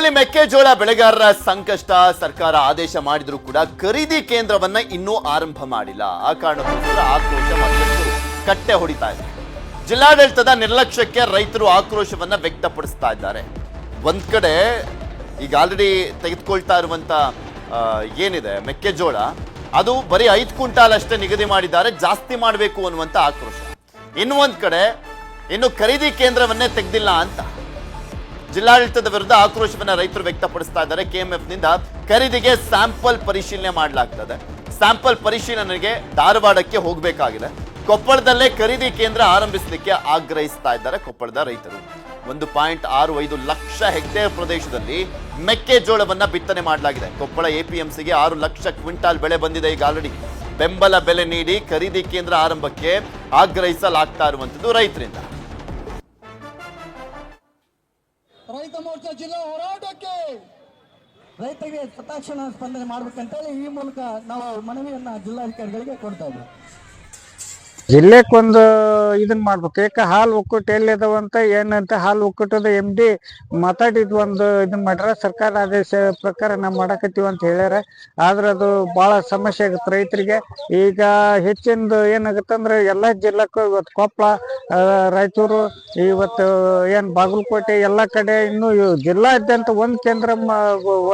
ರಾಜ್ಯದಲ್ಲಿ ಮೆಕ್ಕೆಜೋಳ ಬೆಳೆಗಾರರ ಸಂಕಷ್ಟ ಸರ್ಕಾರ ಆದೇಶ ಮಾಡಿದರೂ ಕೂಡ ಖರೀದಿ ಕೇಂದ್ರವನ್ನ ಇನ್ನೂ ಆರಂಭ ಮಾಡಿಲ್ಲ. ಆ ಕಾರಣಕ್ಕೋಸ್ಕರ ಆಕ್ರೋಶ ಮತ್ತಷ್ಟು ಕಟ್ಟೆ ಹೊಡಿತಾ ಇದೆ. ಜಿಲ್ಲಾಡಳಿತದ ನಿರ್ಲಕ್ಷ್ಯಕ್ಕೆ ರೈತರು ಆಕ್ರೋಶವನ್ನ ವ್ಯಕ್ತಪಡಿಸ್ತಾ ಇದ್ದಾರೆ. ಒಂದ್ ಕಡೆ ಈಗ ಆಲ್ರೆಡಿ ತೆಗೆದುಕೊಳ್ತಾ ಇರುವಂತ ಏನಿದೆ ಮೆಕ್ಕೆಜೋಳ, ಅದು ಬರೀ ಐದು ಕ್ವಿಂಟಾಲ್ ಅಷ್ಟೇ ನಿಗದಿ ಮಾಡಿದ್ದಾರೆ, ಜಾಸ್ತಿ ಮಾಡಬೇಕು ಅನ್ನುವಂತ ಆಕ್ರೋಶ. ಇನ್ನು ಒಂದ್ ಕಡೆ, ಇನ್ನು ಖರೀದಿ ಕೇಂದ್ರವನ್ನೇ ತೆಗೆದಿಲ್ಲ ಅಂತ. ಜಿಲ್ಲಾಡಳಿತದ ವಿರುದ್ಧ ಆಕ್ರೋಶವನ್ನ ರೈತರು ವ್ಯಕ್ತಪಡಿಸ್ತಾ ಇದ್ದಾರೆ. ಕೆಎಂಎಫ್ನಿಂದ ಖರೀದಿಗೆ ಸ್ಯಾಂಪಲ್ ಪರಿಶೀಲನೆ ಮಾಡಲಾಗ್ತದೆ. ಸ್ಯಾಂಪಲ್ ಪರಿಶೀಲನೆಗೆ ಧಾರವಾಡಕ್ಕೆ ಹೋಗಬೇಕಾಗಿದೆ. ಕೊಪ್ಪಳದಲ್ಲೇ ಖರೀದಿ ಕೇಂದ್ರ ಆರಂಭಿಸಲಿಕ್ಕೆ ಆಗ್ರಹಿಸ್ತಾ ಇದ್ದಾರೆ ಕೊಪ್ಪಳದ ರೈತರು. ಒಂದು ಪಾಯಿಂಟ್ ಆರು ಐದು ಲಕ್ಷ ಹೆಕ್ಟೇರ್ ಪ್ರದೇಶದಲ್ಲಿ ಮೆಕ್ಕೆಜೋಳವನ್ನ ಬಿತ್ತನೆ ಮಾಡಲಾಗಿದೆ. ಕೊಪ್ಪಳ ಎಪಿಎಂಸಿಗೆ ಆರು ಲಕ್ಷ ಕ್ವಿಂಟಾಲ್ ಬೆಳೆ ಬಂದಿದೆ ಈಗ ಆಲ್ರೆಡಿ ಬೆಂಬಲ ಬೆಲೆ ನೀಡಿ ಖರೀದಿ ಕೇಂದ್ರ ಆರಂಭಕ್ಕೆ ಆಗ್ರಹಿಸಲಾಗ್ತಾ ಇರುವಂಥದ್ದು ರೈತರಿಂದ. ಜಿಲ್ಲಾ ಹೋರಾಟಕ್ಕೆ ರೈತರಿಗೆ ತಕ್ಷಣ ಸ್ಪಂದನೆ ಮಾಡ್ಬೇಕಂತೇಳಿ ಈ ಮೂಲಕ ನಾವು ಮನವಿಯನ್ನ ಜಿಲ್ಲಾಧಿಕಾರಿಗಳಿಗೆ ಕೊಡ್ತಾ ಇದ್ದೀವಿ. ಜಿಲ್ಲೆಕೊಂದು ಇದನ್ನ ಮಾಡ್ಬೇಕು. ಯಾಕೆ ಹಾಲು ಒಕ್ಕೂಟ ಎಲ್ಲಿದಾವ ಅಂತ ಏನಂತ ಹಾಲು ಒಕ್ಕೂಟದ ಎಂ ಡಿ ಮಾತಾಡಿದ್ ಒಂದು ಇದನ್ನ ಮಾಡ್ಯಾರ. ಸರ್ಕಾರ ಆದೇಶ ಪ್ರಕಾರ ನಾವು ಮಾಡಕತ್ತೀವಿ ಅಂತ ಹೇಳ್ಯಾರ. ಆದ್ರೆ ಅದು ಬಹಳ ಸಮಸ್ಯೆ ಆಗುತ್ತೆ ರೈತರಿಗೆ. ಈಗ ಹೆಚ್ಚಿಂದು ಏನಾಗತ್ತಂದ್ರೆ ಎಲ್ಲಾ ಜಿಲ್ಲೆಕ್ಕೂ ಇವತ್ತು ಕೊಪ್ಪಳ ರಾಯಚೂರು, ಇವತ್ತು ಏನ್ ಬಾಗಲಕೋಟೆ ಎಲ್ಲಾ ಕಡೆ ಇನ್ನು ಜಿಲ್ಲಾದ್ಯಂತ ಒಂದ್ ಕೇಂದ್ರ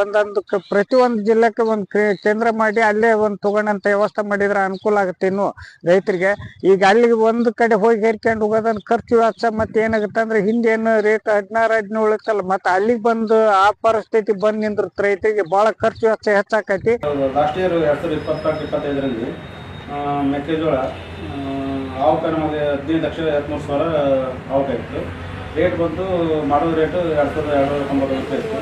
ಒಂದೊಂದು ಕ- ಪ್ರತಿ ಒಂದ್ ಜಿಲ್ಲೆಕ್ಕೆ ಒಂದ್ ಕೇಂದ್ರ ಮಾಡಿ ಅಲ್ಲೇ ಒಂದು ತಗೊಂಡಂತ ವ್ಯವಸ್ಥೆ ಮಾಡಿದ್ರೆ ಅನುಕೂಲ ಆಗುತ್ತೆ ಇನ್ನು ರೈತರಿಗೆ. ಈಗ ಅಲ್ಲಿಗೆ ಒಂದು ಕಡೆ ಹೋಗಿ ಹೇರ್ಕೊಂಡು ಹೋಗೋದನ್ನ ಖರ್ಚು ವೆಚ್ಚ ಮತ್ತೆ ಏನಾಗುತ್ತೆ ಅಂದ್ರೆ ಹಿಂದೆ ಏನು ರೇಟ್ ಹದಿನಾರು, ಹದಿನೇಳು ಇತ್ತಲ್ಲ, ಮತ್ತೆ ಅಲ್ಲಿಗೆ ಬಂದು ಆ ಪರಿಸ್ಥಿತಿ ಬಂದ್ ನಿಂದ್ರತ್ ರೈತರಿಗೆ ಬಹಳ ಖರ್ಚು ವೆಚ್ಚ ಹೆಚ್ಚಾಕತಿ. ಲಾಸ್ಟ್ ಇಯರ್ ಎರಡು ಸಾವಿರದ ಇಪ್ಪತ್ನಾಲ್ಕು ಇಪ್ಪತ್ತೈದರಲ್ಲಿ ಮೆಕ್ಕೆಜೋಳ ಆವಕ ನಮಗೆ ಹದಿನೈದು ಲಕ್ಷ ಹದಿಮೂರು ಸಾವಿರ ಆವಕ ಇತ್ತು ರೇಟ್ ಬಂದು ಮಾಡೋದು ರೇಟು ಎರಡು ಸಾವಿರದ ಎರಡು ತೊಂಬತ್ತು ರೂಪಾಯಿ ಇತ್ತು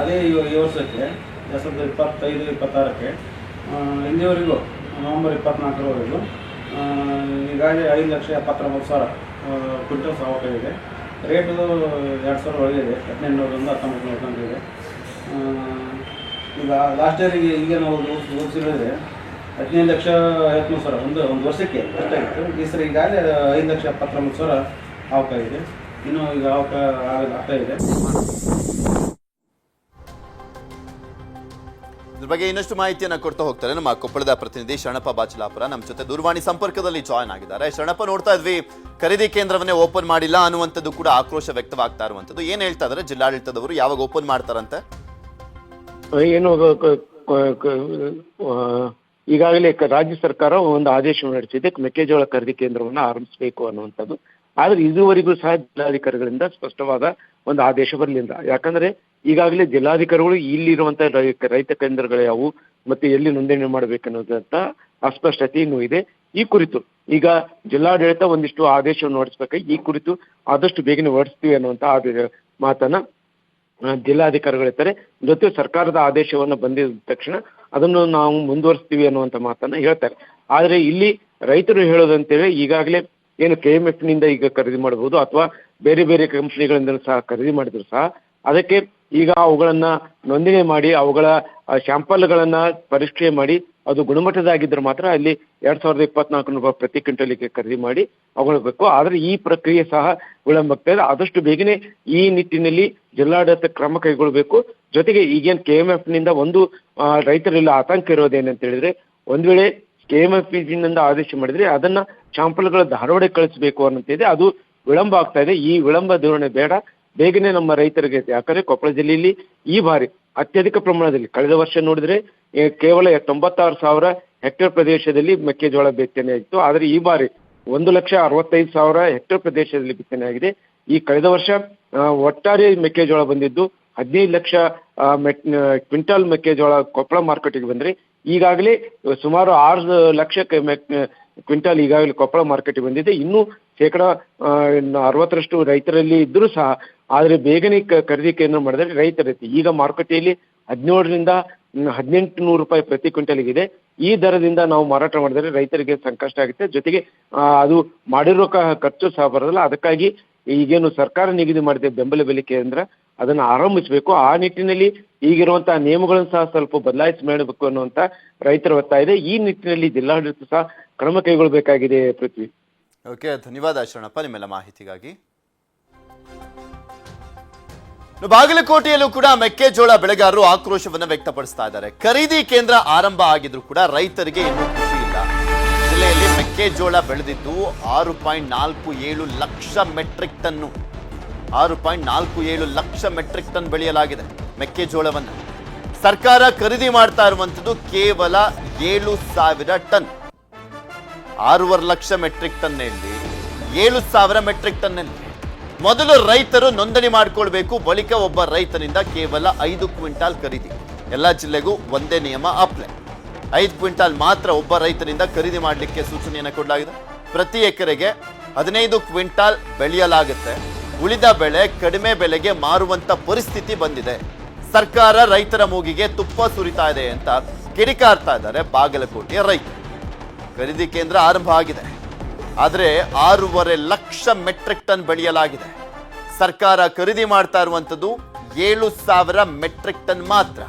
ಅದೇ ಈ ವರ್ಷಕ್ಕೆ, ಎರಡು ಸಾವಿರದ ಇಪ್ಪತ್ತೈದು, ಇಪ್ಪತ್ತಾರಕ್ಕೆ ಇಂದಿವರೆಗೂ, ನವಂಬರ್ ಇಪ್ಪತ್ನಾಲ್ಕರವರೆಗೂ ಈಗಾಗಲೇ ಐದು ಲಕ್ಷ ಎಪ್ಪತ್ತೊಂಬತ್ತು ಸಾವಿರ ಕ್ವಿಂಟಲ್ ಸಾವಕಾಗಿದೆ ರೇಟು ಎರಡು ಸಾವಿರ ಒಳಗಿದೆ ಹದಿನೆಂಟುನೂರರಿಂದ ಹತ್ತೊಂಬತ್ತು ನೂರು ತನಕ ಇದೆ. ಈಗ ಲಾಸ್ಟ್ ಇಯರಿಗೆ ಈಗ ನಾವು ಓದಿಸಿರೋದ್ರೆ ಹದಿನೈದು ಲಕ್ಷ ಐವತ್ತ್ಮೂರು ಸಾವಿರ, ಒಂದು ಒಂದು ವರ್ಷಕ್ಕೆ ಅಷ್ಟಾಗಿತ್ತು. ಈ ಸರಿ ಈಗಾಗಲೇ ಐದು ಲಕ್ಷ ಎಪ್ಪತ್ತೊಂಬತ್ತು ಸಾವಿರ ಆವಕಾಗಿದೆ ಇನ್ನೂ ಈಗ ಆವಕ ಆಗ- ಆಗ್ತಾ ಇದೆ. ಬಗ್ಗೆ ಇನ್ನಷ್ಟು ಮಾಹಿತಿಯನ್ನು ಕೊಡ್ತಾ ಹೋಗ್ತಾರೆ ನಮ್ಮ ಕೊಪ್ಪಳದ ಪ್ರತಿನಿಧಿ ಶರಣಪ್ಪ ಬಾಚಲಾಪುರ. ನಮ್ಮ ಜೊತೆ ದೂರವಾಣಿ ಸಂಪರ್ಕದಲ್ಲಿ ಜಾಯ್ನ್ ಆಗಿದ್ದಾರೆ. ಶರಣಪ್ಪ, ನೋಡ್ತಾ ಇದ್ವಿ, ಖರೀದಿ ಕೇಂದ್ರವನ್ನೇ ಓಪನ್ ಮಾಡಿಲ್ಲ ಅನ್ನುವಂಥದ್ದು ಕೂಡ ಆಕ್ರೋಶ ವ್ಯಕ್ತವಾಗ್ತಾ ಇರುವಂಥದ್ದು. ಏನ್ ಹೇಳ್ತಾ ಇದಾರೆ? ಜಿಲ್ಲಾಡಳಿತದವರು ಯಾವಾಗ ಓಪನ್ ಮಾಡ್ತಾರಂತೆ? ಏನು ಈಗಾಗಲೇ ರಾಜ್ಯ ಸರ್ಕಾರ ಒಂದು ಆದೇಶ ಹೊರಡಿಸಿದೆ ಮೆಕ್ಕೆಜೋಳ ಖರೀದಿ ಕೇಂದ್ರವನ್ನು ಆರಂಭಿಸಬೇಕು ಅನ್ನುವಂಥದ್ದು. ಆದ್ರೆ ಇದುವರೆಗೂ ಸಹ ಜಿಲ್ಲಾಧಿಕಾರಿಗಳಿಂದ ಸ್ಪಷ್ಟವಾದ ಒಂದು ಆದೇಶ ಬರಲಿಲ್ಲ. ಯಾಕಂದ್ರೆ ಈಗಾಗಲೇ ಜಿಲ್ಲಾಧಿಕಾರಿಗಳು ಇಲ್ಲಿರುವಂತಹ ರೈತ ಕೇಂದ್ರಗಳು ಯಾವುವು, ಮತ್ತೆ ಎಲ್ಲಿ ನೋಂದಣಿ ಮಾಡಬೇಕನ್ನೋದಂತ ಅಸ್ಪಷ್ಟತೆ ಇನ್ನೂ ಇದೆ. ಈ ಕುರಿತು ಈಗ ಜಿಲ್ಲಾಡಳಿತ ಒಂದಿಷ್ಟು ಆದೇಶವನ್ನು ಹೊರಡಿಸ್ಬೇಕು ಈ ಕುರಿತು ಆದಷ್ಟು ಬೇಗನೆ ಹೊರಡಿಸ್ತೀವಿ ಅನ್ನುವಂತ ಮಾತನ್ನ ಜಿಲ್ಲಾಧಿಕಾರಿಗಳು ಜಿಲ್ಲಾಧಿಕಾರಿಗಳಿರ್ತಾರೆ ಜೊತೆ ಸರ್ಕಾರದ ಆದೇಶವನ್ನು ಬಂದಿದ ತಕ್ಷಣ ಅದನ್ನು ನಾವು ಮುಂದುವರಿಸ್ತೀವಿ ಅನ್ನುವಂತ ಮಾತನ್ನ ಹೇಳ್ತಾರೆ. ಆದ್ರೆ ಇಲ್ಲಿ ರೈತರು ಹೇಳೋದಂತೇಳಿ ಈಗಾಗಲೇ ಏನು ಕೆ ಎಂ ಎಫ್ನಿಂದ ಈಗ ಖರೀದಿ ಮಾಡಬಹುದು ಅಥವಾ ಬೇರೆ ಬೇರೆ ಕಂಪನಿಗಳಿಂದ ಸಹ ಖರೀದಿ ಮಾಡಿದ್ರು ಸಹ, ಅದಕ್ಕೆ ಈಗ ಅವುಗಳನ್ನ ನೋಂದಣಿ ಮಾಡಿ, ಅವುಗಳ ಸ್ಯಾಂಪಲ್ಗಳನ್ನ ಪರೀಕ್ಷೆ ಮಾಡಿ, ಅದು ಗುಣಮಟ್ಟದಾಗಿದ್ರೆ ಮಾತ್ರ ಅಲ್ಲಿ ಎರಡ್ ಸಾವಿರದ ಇಪ್ಪತ್ನಾಲ್ಕು ರೂಪಾಯಿ ಪ್ರತಿ ಕ್ವಿಂಟಲಿಗೆ ಖರೀದಿ ಮಾಡಿ ಅವುಗಳಬೇಕು ಆದರೆ ಈ ಪ್ರಕ್ರಿಯೆ ಸಹ ವಿಳಂಬ ಆದಷ್ಟು ಬೇಗನೆ ಈ ನಿಟ್ಟಿನಲ್ಲಿ ಜಿಲ್ಲಾಡಳಿತ ಕ್ರಮ ಕೈಗೊಳ್ಳಬೇಕು. ಜೊತೆಗೆ ಈಗೇನು ಕೆ ಎಂ ಎಫ್ನಿಂದ ಒಂದು ರೈತರಲ್ಲಿ ಆತಂಕ ಇರೋದೇನಂತ ಹೇಳಿದ್ರೆ, ಒಂದ್ ವೇಳೆ ಕೆ ಎಂ ಎಫ್ನಿಂದ ಆದೇಶ ಮಾಡಿದ್ರೆ ಅದನ್ನ ಶಾಂಪಲ್ಗಳ ಧಾರವಾಡಕ್ಕೆ ಕಳಿಸಬೇಕು ಅನ್ನಂತಿದೆ ಅದು ವಿಳಂಬ ಆಗ್ತಾ ಇದೆ. ಈ ವಿಳಂಬ ಧೋರಣೆ ಬೇಡ. ಬೇಗನೆ ನಮ್ಮ ರೈತರಿಗೆ, ಯಾಕಂದ್ರೆ ಕೊಪ್ಪಳ ಜಿಲ್ಲೆಯಲ್ಲಿ ಈ ಬಾರಿ ಅತ್ಯಧಿಕ ಪ್ರಮಾಣದಲ್ಲಿ ಕಳೆದ ವರ್ಷ ನೋಡಿದ್ರೆ ಕೇವಲ ತೊಂಬತ್ತಾರು ಸಾವಿರ ಹೆಕ್ಟೇರ್ ಪ್ರದೇಶದಲ್ಲಿ ಮೆಕ್ಕೆಜೋಳ ಬಿತ್ತನೆ ಆಯಿತು. ಆದರೆ ಈ ಬಾರಿ ಒಂದು ಲಕ್ಷ ಅರವತ್ತೈದು ಸಾವಿರ ಹೆಕ್ಟೇರ್ ಪ್ರದೇಶದಲ್ಲಿ ಬಿತ್ತನೆ ಆಗಿದೆ. ಈ ಕಳೆದ ವರ್ಷ ಒಟ್ಟಾರೆ ಮೆಕ್ಕೆಜೋಳ ಬಂದಿದ್ದು. ಹದಿನೈದು ಲಕ್ಷ ಕ್ವಿಂಟಾಲ್ ಮೆಕ್ಕೆಜೋಳ ಕೊಪ್ಪಳ ಮಾರ್ಕೆಟ್ಗೆ ಬಂದ್ರೆ, ಈಗಾಗಲೇ ಸುಮಾರು ಆರು ಲಕ್ಷ ಮೆಕ್- ಕ್ವಿಂಟಾಲ್ ಈಗಾಗಲೇ ಕೊಪ್ಪಳ ಮಾರ್ಕೆಟ್ಗೆ ಬಂದಿದೆ. ಇನ್ನು ಶೇಕಡ ಅರವತ್ತರಷ್ಟು ರೈತರಲ್ಲಿ ಇದ್ದರೂ ಸಹ ಆದರೆ ಬೇಗನೆ ಖರೀದಿ ಕೇಂದ್ರ ಮಾಡಿದ್ರೆ ರೈತರ ಈಗ ಮಾರುಕಟ್ಟೆಯಲ್ಲಿ ಹದಿನೇಳರಿಂದ ಹದಿನೆಂಟು ನೂರು ರೂಪಾಯಿ ಪ್ರತಿ ಕ್ವಿಂಟಲ್ಗೆ ಇದೆ ಈ ದರದಿಂದ ನಾವು ಮಾರಾಟ ಮಾಡಿದರೆ ರೈತರಿಗೆ ಸಂಕಷ್ಟ ಆಗುತ್ತೆ. ಜೊತೆಗೆ ಅದು ಮಾಡಿರೋ ಖರ್ಚು ಸಹ ಬರೋದಿಲ್ಲ. ಅದಕ್ಕಾಗಿ ಈಗೇನು ಸರ್ಕಾರ ನಿಗದಿ ಮಾಡಿದೆ ಬೆಂಬಲ ಬೆಲೆ ಕೇಂದ್ರ. ಅದನ್ನು ಆರಂಭಿಸಬೇಕು. ಆ ನಿಟ್ಟಿನಲ್ಲಿ ಈಗಿರುವಂತಹ ನಿಯಮಗಳನ್ನು ಸಹ ಸ್ವಲ್ಪ ಬದಲಾಯಿಸಿ ಮಾಡಬೇಕು ಅನ್ನುವಂತ ರೈತರ ಒತ್ತಾಯ ಇದೆ. ಈ ನಿಟ್ಟಿನಲ್ಲಿ ಜಿಲ್ಲಾಡಳಿತ ಸಹ ಕ್ರಮ ಕೈಗೊಳ್ಳಬೇಕಾಗಿದೆ ಪೃಥ್ವಿ. ಓಕೆ, ಧನ್ಯವಾದ ಶರಣಪ್ಪ ನಿಮ್ಮೆಲ್ಲ ಮಾಹಿತಿಗಾಗಿ. ಬಾಗಲಕೋಟೆಯಲ್ಲೂ ಕೂಡ ಮೆಕ್ಕೆಜೋಳ ಬೆಳೆಗಾರರು ಆಕ್ರೋಶವನ್ನು ವ್ಯಕ್ತಪಡಿಸ್ತಾ ಇದ್ದಾರೆ. ಖರೀದಿ ಕೇಂದ್ರ ಆರಂಭ ಆಗಿದ್ರು ಕೂಡ ರೈತರಿಗೆ ಇನ್ನೂ ಖುಷಿ ಇಲ್ಲ. ಜಿಲ್ಲೆಯಲ್ಲಿ ಮೆಕ್ಕೆಜೋಳ ಬೆಳೆದಿದ್ದು ಆರು ಪಾಯಿಂಟ್ ನಾಲ್ಕು ಏಳು ಲಕ್ಷ ಮೆಟ್ರಿಕ್ ಟನ್ನು. ಆರು ಪಾಯಿಂಟ್ ನಾಲ್ಕು ಏಳು ಲಕ್ಷ ಮೆಟ್ರಿಕ್ ಟನ್ ಬೆಳೆಯಲಾಗಿದೆ ಮೆಕ್ಕೆಜೋಳವನ್ನು. ಸರ್ಕಾರ ಖರೀದಿ ಮಾಡ್ತಾ ಇರುವಂಥದ್ದು ಕೇವಲ ಏಳು ಸಾವಿರ ಟನ್. ಆರೂವರೆ ಲಕ್ಷ ಮೆಟ್ರಿಕ್ ಟನ್ನಲ್ಲಿ, ಏಳು ಸಾವಿರ ಮೆಟ್ರಿಕ್ ಟನ್ನಲ್ಲಿ. ಮೊದಲು ರೈತರು ನೋಂದಣಿ ಮಾಡಿಕೊಳ್ಬೇಕು, ಬಳಿಕ ಒಬ್ಬ ರೈತನಿಂದ ಕೇವಲ ಐದು ಕ್ವಿಂಟಾಲ್ ಖರೀದಿ. ಎಲ್ಲ ಜಿಲ್ಲೆಗೂ ಒಂದೇ ನಿಯಮ ಅಪ್ಲೈ ಐದು ಕ್ವಿಂಟಾಲ್ ಮಾತ್ರ ಒಬ್ಬ ರೈತನಿಂದ ಖರೀದಿ ಮಾಡಲಿಕ್ಕೆ ಸೂಚನೆಯನ್ನು ಕೊಡಲಾಗಿದೆ. ಪ್ರತಿ ಎಕರೆಗೆ ಹದಿನೈದು ಕ್ವಿಂಟಾಲ್ ಬೆಳೆಯಲಾಗುತ್ತೆ. ಉಳಿದ ಬೆಳೆ ಕಡಿಮೆ ಬೆಲೆಗೆ ಮಾರುವಂತ ಪರಿಸ್ಥಿತಿ ಬಂದಿದೆ. ಸರ್ಕಾರ ರೈತರ ಮೂಗಿಗೆ ತುಪ್ಪ ಸುರಿತಾ ಇದೆ ಅಂತ ಕಿಡಿಕಾರ್ತಾ ಇದ್ದಾರೆ ಬಾಗಲಕೋಟೆಯ ರೈತರು. ಖರೀದಿ ಕೇಂದ್ರ ಆರಂಭ ಆಗಿದೆ. ಆದರೆ ಆರೂವರೆ ಲಕ್ಷ ಮೆಟ್ರಿಕ್ ಟನ್ ಬೆಳೆಯಲಾಗಿದೆ. ಸರ್ಕಾರ ಖರೀದಿ ಮಾಡ್ತಾ ಇರುವಂಥದ್ದು ಏಳು ಸಾವಿರ ಮೆಟ್ರಿಕ್ ಟನ್ ಮಾತ್ರ.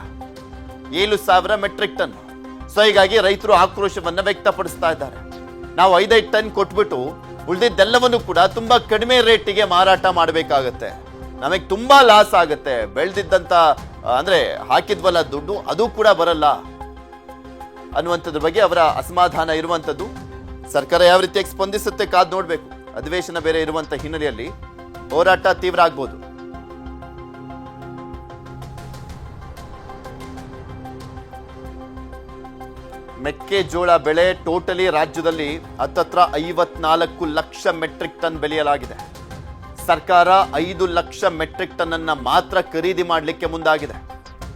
ಏಳು ಸಾವಿರ ಮೆಟ್ರಿಕ್ ಟನ್. ಸೊ, ಹೀಗಾಗಿ ರೈತರು ಆಕ್ರೋಶವನ್ನು ವ್ಯಕ್ತಪಡಿಸ್ತಾ ಇದ್ದಾರೆ. ನಾವು ಐದೈದು ಟನ್ ಕೊಟ್ಬಿಟ್ಟು ಉಳಿದಿದ್ದೆಲ್ಲವನ್ನು ಕೂಡ ತುಂಬ ಕಡಿಮೆ ರೇಟಿಗೆ ಮಾರಾಟ ಮಾಡಬೇಕಾಗತ್ತೆ. ನಮಗೆ ತುಂಬ ಲಾಸ್ ಆಗುತ್ತೆ. ಬೆಳೆದಿದ್ದಂಥ ಅಂದರೆ ಹಾಕಿದ್ವಲ್ಲ ದುಡ್ಡು, ಅದು ಕೂಡ ಬರಲ್ಲ ಅನ್ನುವಂಥದ್ರ ಬಗ್ಗೆ ಅವರ ಅಸಮಾಧಾನ ಇರುವಂಥದ್ದು. ಸರ್ಕಾರ ಯಾವ ರೀತಿಯಾಗಿ ಸ್ಪಂದಿಸುತ್ತೆ ಕಾದ್ ನೋಡ್ಬೇಕು. ಅಧಿವೇಶನ ಬೇರೆ ಇರುವಂತ ಹಿನ್ನೆಲೆಯಲ್ಲಿ ಹೋರಾಟ ತೀವ್ರ ಆಗ್ಬೋದು. ಮೆಕ್ಕೆಜೋಳ ಬೆಳೆ ಟೋಟಲಿ ರಾಜ್ಯದಲ್ಲಿ ಹತ್ತತ್ರ ಐವತ್ನಾಲ್ಕು ಲಕ್ಷ ಮೆಟ್ರಿಕ್ ಟನ್ ಬೆಳೆಯಲಾಗಿದೆ. ಸರ್ಕಾರ ಐದು ಲಕ್ಷ ಮೆಟ್ರಿಕ್ ಟನ್ ಅನ್ನ ಮಾತ್ರ ಖರೀದಿ ಮಾಡಲಿಕ್ಕೆ ಮುಂದಾಗಿದೆ.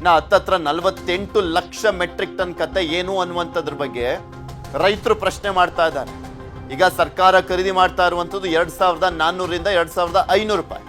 ನಾ ಹತ್ತತ್ರ ನಲವತ್ತೆಂಟು ಲಕ್ಷ ಮೆಟ್ರಿಕ್ ಟನ್ ಕತೆ ಏನು ಅನ್ನುವಂಥದ್ರ ಬಗ್ಗೆ ರೈತರು ಪ್ರಶ್ನೆ ಮಾಡ್ತಾ ಇದ್ದಾರೆ. ಈಗ ಸರ್ಕಾರ ಖರೀದಿ ಮಾಡ್ತಾ ಇರುವಂಥದ್ದು ಎರಡು ಸಾವಿರದ ನಾನ್ನೂರಿಂದ ಎರಡು ಸಾವಿರದ ಐನೂರು ರೂಪಾಯಿ.